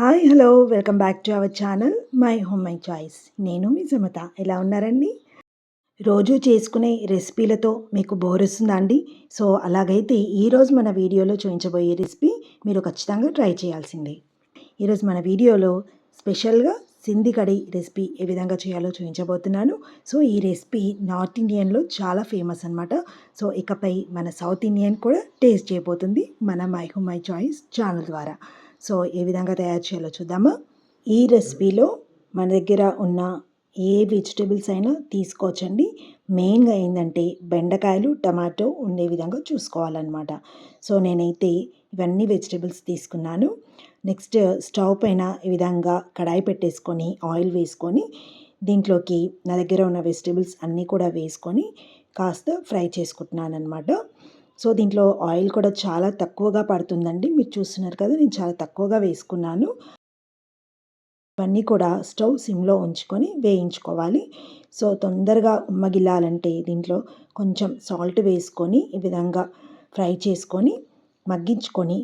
Hi hello welcome back to our channel my home my choice నేను మీ సమత. ఎలా ఉన్నారండి? రోజు చేసుకునే రెసిపీలతో మీకు బోర్ వస్తుందా అండి? సో అలాగైతే ఈరోజు మన వీడియోలో చూపించబోయే రెసిపీ మీరు ఖచ్చితంగా ట్రై చేయాల్సిందే. ఈరోజు మన వీడియోలో స్పెషల్గా సింధి కడి రెసిపీ ఏ విధంగా చేయాలో చూపించబోతున్నాను. సో ఈ రెసిపీ నార్త్ ఇండియన్లో చాలా ఫేమస్ అనమాట సో ఇకపై మన సౌత్ ఇండియన్ కూడా టేస్ట్ చేయబోతుంది మన my home my choice channel ద్వారా. సో ఏ విధంగా తయారు చేయాలో చూద్దామా. ఈ రెసిపీలో మన దగ్గర ఉన్న ఏ వెజిటేబుల్స్ అయినా తీసుకోవచ్చండి. మెయిన్గా ఏంటంటే బెండకాయలు టమాటో ఉండే విధంగా చూసుకోవాలన్నమాట. సో నేనైతే ఇవన్నీ వెజిటేబుల్స్ తీసుకున్నాను. నెక్స్ట్ స్టవ్ పైన ఈ విధంగా కడాయి పెట్టేసుకొని ఆయిల్ వేసుకొని దీంట్లోకి నా దగ్గర ఉన్న వెజిటేబుల్స్ అన్నీ కూడా వేసుకొని కాస్త ఫ్రై చేసుకుంటున్నాను అనమాట సో దీంట్లో ఆయిల్ కూడా చాలా తక్కువగా పడుతుందండి. మీరు చూస్తున్నారు కదా నేను చాలా తక్కువగా వేసుకున్నాను. ఇవన్నీ కూడా స్టవ్ సిమ్లో ఉంచుకొని వేయించుకోవాలి. సో తొందరగా ఉమ్మగిల్లాలంటే దీంట్లో కొంచెం సాల్ట్ వేసుకొని ఈ విధంగా ఫ్రై చేసుకొని మగ్గించుకొని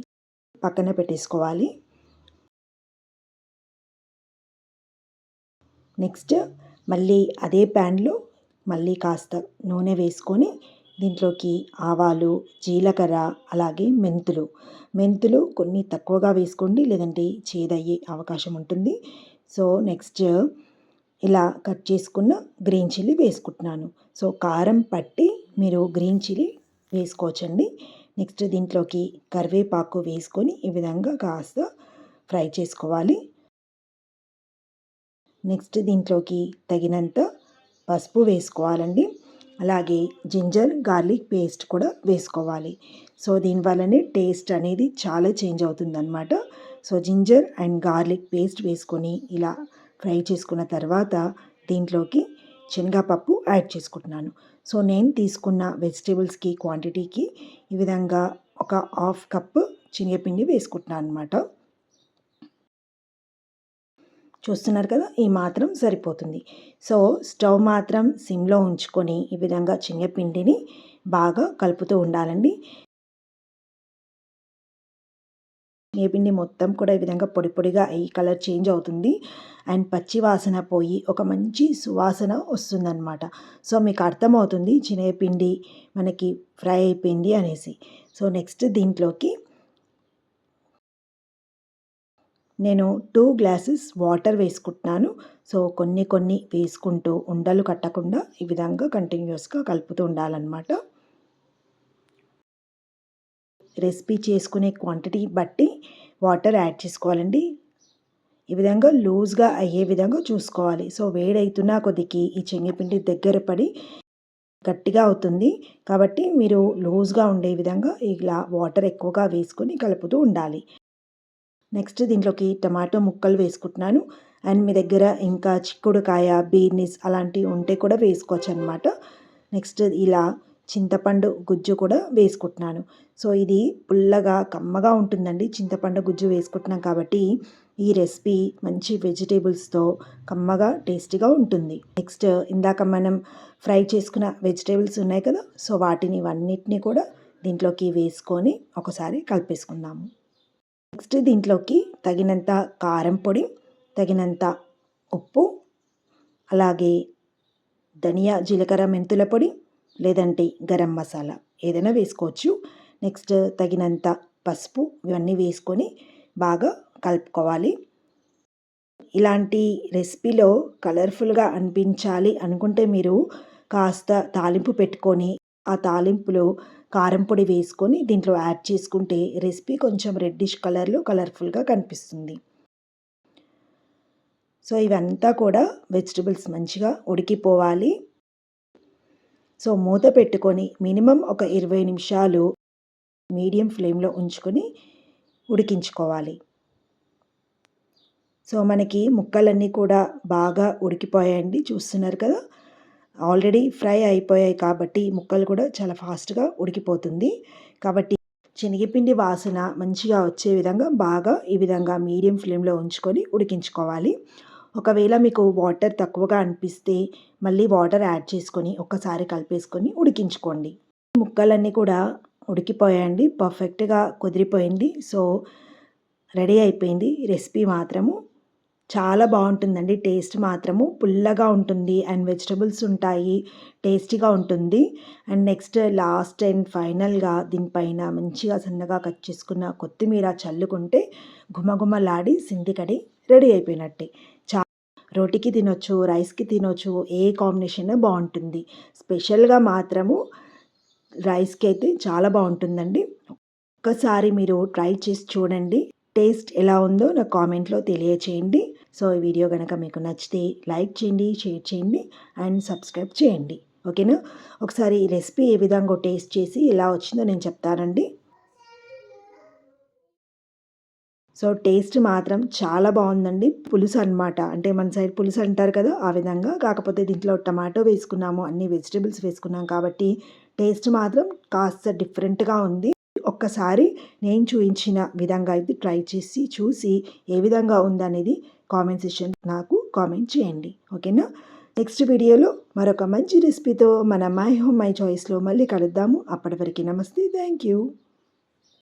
పక్కన పెట్టేసుకోవాలి. నెక్స్ట్ మళ్ళీ అదే ప్యాన్లో మళ్ళీ కాస్త నూనె వేసుకొని దీంట్లోకి ఆవాలు జీలకర్ర అలాగే మెంతులు. మెంతులు కొన్ని తక్కువగా వేసుకోండి లేదంటే చేదయ్యే అవకాశం ఉంటుంది. సో నెక్స్ట్ ఇలా కట్ చేసుకున్న గ్రీన్ చిల్లీ వేసుకుంటున్నాను. సో కారం పట్టి మీరు గ్రీన్ చిల్లీ వేసుకోవచ్చండి. నెక్స్ట్ దీంట్లోకి కరివేపాకు వేసుకొని ఈ విధంగా కాస్త ఫ్రై చేసుకోవాలి. నెక్స్ట్ దీంట్లోకి తగినంత పసుపు వేసుకోవాలండి. అలాగే జింజర్ గార్లిక్ పేస్ట్ కూడా వేసుకోవాలి. సో దీనివల్లనే టేస్ట్ అనేది చాలా చేంజ్ అవుతుందన్నమాట. So ginger and garlic paste వేసుకొని ఇలా ఫ్రై చేసుకున్న తర్వాత దీంట్లోకి శనగపప్పు యాడ్ చేసుకుంటున్నాను. సో నేను తీసుకున్న వెజిటేబుల్స్కి క్వాంటిటీకి ఈ విధంగా ఒక హాఫ్ కప్ శనగపిండి వేసుకుంటున్నాను అనమాట చూస్తున్నారు కదా ఈ మాత్రం సరిపోతుంది. సో స్టవ్ మాత్రం సిమ్లో ఉంచుకొని ఈ విధంగా శనగపిండిని బాగా కలుపుతూ ఉండాలండి. శనగపిండి మొత్తం కూడా ఈ విధంగా పొడి పొడిగా ఈ కలర్ చేంజ్ అవుతుంది. అండ్ పచ్చి వాసన పోయి ఒక మంచి సువాసన వస్తుందన్నమాట. సో మీకు అర్థమవుతుంది శనగపిండి మనకి ఫ్రై అయిపోయింది అనేసి. సో నెక్స్ట్ దీంట్లోకి నేను టూ గ్లాసెస్ వాటర్ వేసుకుంటున్నాను. సో కొన్ని కొన్ని వేసుకుంటూ ఉండలు కట్టకుండా ఈ విధంగా కంటిన్యూస్గా కలుపుతూ ఉండాలన్నమాట. రెసిపీ చేసుకునే క్వాంటిటీ బట్టి వాటర్ యాడ్ చేసుకోవాలండి. ఈ విధంగా లూజ్గా అయ్యే విధంగా చూసుకోవాలి. సో వేడవుతున్న కొద్దికి ఈ శనగపిండి దగ్గర పడి గట్టిగా అవుతుంది. కాబట్టి మీరు లూజ్గా ఉండే విధంగా ఇలా వాటర్ ఎక్కువగా వేసుకొని కలుపుతూ ఉండాలి. నెక్స్ట్ దీంట్లోకి టమాటో ముక్కలు వేసుకుంటున్నాను. అండ్ మీ దగ్గర ఇంకా చిక్కుడుకాయ బీనీస్ అలాంటివి ఉంటే కూడా వేసుకోవచ్చు అనమాట నెక్స్ట్ ఇలా చింతపండు గుజ్జు కూడా వేసుకుంటున్నాను. సో ఇది పుల్లగా కమ్మగా ఉంటుందండి. చింతపండు గుజ్జు వేసుకుంటున్నాం కాబట్టి ఈ రెసిపీ మంచి వెజిటేబుల్స్తో కమ్మగా టేస్టీగా ఉంటుంది. నెక్స్ట్ ఇందాక మనం ఫ్రై చేసుకున్న వెజిటేబుల్స్ ఉన్నాయి కదా సో వాటిని ఇవన్నిటిని కూడా దీంట్లోకి వేసుకొని ఒకసారి కలిపేసుకుందాము. నెక్స్ట్ దీంట్లోకి తగినంత కారం పొడి తగినంత ఉప్పు అలాగే ధనియా జీలకర్ర మెంతుల పొడి లేదంటే గరం మసాలా ఏదైనా వేసుకోవచ్చు. నెక్స్ట్ తగినంత పసుపు ఇవన్నీ వేసుకొని బాగా కలుపుకోవాలి. ఇలాంటి రెసిపీలో కలర్ఫుల్గా అనిపించాలి అనుకుంటే మీరు కాస్త తాలింపు పెట్టుకొని ఆ తాలింపులో కారం పొడి వేసుకొని దీంట్లో యాడ్ చేసుకుంటే రెసిపీ కొంచెం రెడ్డిష్ కలర్లో కలర్ఫుల్గా కనిపిస్తుంది. సో ఇవంతా కూడా వెజిటబుల్స్ మంచిగా ఉడికిపోవాలి. సో మూత పెట్టుకొని మినిమం ఒక ఇరవై నిమిషాలు మీడియం ఫ్లేమ్లో ఉంచుకొని ఉడికించుకోవాలి. సో మనకి ముక్కలన్నీ కూడా బాగా ఉడికిపోయాయండి. చూస్తున్నారు కదా? ఆల్రెడీ ఫ్రై అయిపోయాయి కాబట్టి ముక్కలు కూడా చాలా ఫాస్ట్గా ఉడికిపోతుంది. కాబట్టి శనగపిండి వాసన మంచిగా వచ్చే విధంగా బాగా ఈ విధంగా మీడియం ఫ్లేమ్లో ఉంచుకొని ఉడికించుకోవాలి. ఒకవేళ మీకు వాటర్ తక్కువగా అనిపిస్తే మళ్ళీ వాటర్ యాడ్ చేసుకొని ఒక్కసారి కలిపేసుకొని ఉడికించుకోండి. ముక్కలన్నీ కూడా ఉడికిపోయాయండి పర్ఫెక్ట్గా కుదిరిపోయింది. సో రెడీ అయిపోయింది రెసిపీ మాత్రము. చాలా బాగుంటుందండి. టేస్ట్ మాత్రము పుల్లగా ఉంటుంది అండ్ వెజిటబుల్స్ ఉంటాయి. టేస్టీగా ఉంటుంది. అండ్ నెక్స్ట్ లాస్ట్ అండ్ ఫైనల్గా దీనిపైన మంచిగా సన్నగా కట్ చేసుకున్న కొత్తిమీర చల్లుకుంటే గుమగుమలాడి సింధి కడి రెడీ అయిపోయినట్టే. చా రోటికి తినొచ్చు రైస్కి తినొచ్చు ఏ కాంబినేషన్ బాగుంటుంది. స్పెషల్గా మాత్రము రైస్కి అయితే చాలా బాగుంటుందండి. ఒక్కసారి మీరు ట్రై చేసి చూడండి. టేస్ట్ ఎలా ఉందో నాకు కామెంట్లో తెలియచేయండి. సో ఈ వీడియో కనుక మీకు నచ్చితే లైక్ చేయండి షేర్ చేయండి అండ్ సబ్స్క్రైబ్ చేయండి. ఓకేనా? ఒకసారి ఈ రెసిపీ ఏ విధంగా టేస్ట్ చేసి ఎలా వచ్చిందో నేను చెప్తానండి. సో టేస్ట్ మాత్రం చాలా బాగుందండి. పులుసు అనమాట అంటే మన సైడ్ పులుసు అంటారు కదా ఆ విధంగా. కాకపోతే దీంట్లో టమాటో వేసుకున్నాము అన్ని వెజిటేబుల్స్ వేసుకున్నాం కాబట్టి టేస్ట్ మాత్రం కాస్త డిఫరెంట్గా ఉంది. ఒక్కసారి నేను చూపించిన విధంగా అయితే ట్రై చేసి చూసి ఏ విధంగా ఉందనేది కామెంట్ సెషన్ నాకు కామెంట్ చేయండి. ఓకేనా? నెక్స్ట్ వీడియోలో మరొక మంచి రెసిపీతో మన మై హోమ్ మై చాయిస్లో మళ్ళీ కలుద్దాము. అప్పటి వరకు నమస్తే. Thank you.